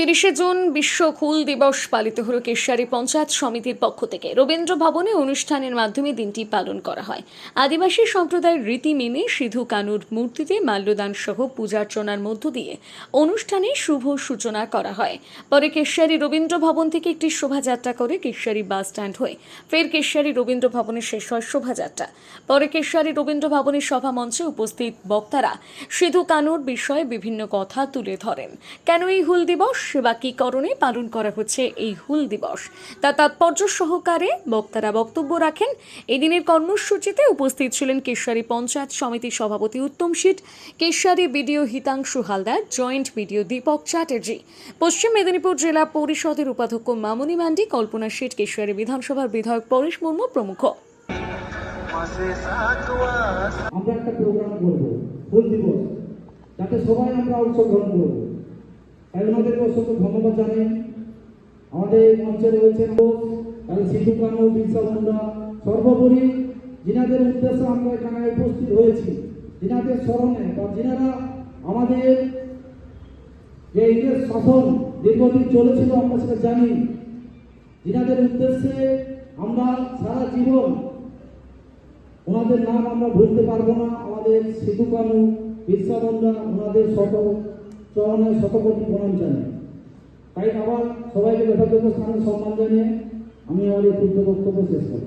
তিরিশে জুন বিশ্ব হুল দিবস পালিত হল কেশারী পঞ্চায়েত সমিতির পক্ষ থেকে। রবীন্দ্র ভবনে অনুষ্ঠানের মাধ্যমে দিনটি পালন করা হয়। আদিবাসী সম্প্রদায়ের রীতি মেনে সিধু কানুর মূর্তিতে মাল্যদান সহ পূজার্চনার মধ্য দিয়ে অনুষ্ঠানে শুভ সূচনা করা হয়। পরে কেশারী রবীন্দ্র ভবন থেকে একটি শোভাযাত্রা করে কেশারী বাস স্ট্যান্ড হয়ে ফের কেশারী রবীন্দ্র ভবনে শেষ হয় শোভাযাত্রা। পরে কেশারী রবীন্দ্র ভবনের সভা মঞ্চে উপস্থিত বক্তারা সিধু কানুর বিষয়ে বিভিন্ন কথা তুলে ধরেন। কেন এই হুল দিবস? বা কী কারণে পালন করা হচ্ছে এই হুল দিবস। তা তাৎপর্য সহকারে বক্তারা বক্তব্য রাখেন। এদিনের কর্মসূচিতে উপস্থিত ছিলেন কেশারী পঞ্চায়েত সমিতির সভাপতি Uttam Sit Keshiary BDO Hitangshu Haldar joint BDO Dipak Chatterjee. Paschim Medinipur জেলা পরিষদের উপাধ্যক্ষ মামনি মান্ডি কল্পনা শীট কেশারী বিধানসভার বিধায়ক পরেশ মুর্মু প্রমুখ। আমরা একটা প্রোগ্রাম করব ফুল দিবস। যাতে সবাই আমরা অংশগ্রহণ করব। ওনাদেরকে অসংখ্য ধন্যবাদ জানাই। আমাদের মঞ্চে রয়েছেন তাহলে সিধু কানু বিরসা মুন্ডা। সর্বোপরি যিনাদের উদ্দেশ্যে আমরা এখানে উপস্থিত হয়েছি, যিনাদের স্মরণে বা যিনারা আমাদের যে ইংরেজ শাসন দীর্ঘদিন চলেছিল আমরা সেটা জানি। যিনাদের উদ্দেশ্যে আমরা সারা জীবন ওনাদের নাম আমরা ভুলতে পারব না। আমাদের সিধু কানু বিরসা ওনাদের শত চরণে শতকোটি প্রণাম জানাই। তাই আবার সবাইকে যথাযথ স্থানে সম্মান জানিয়ে আমি আমার এই বক্তব্য শেষ করি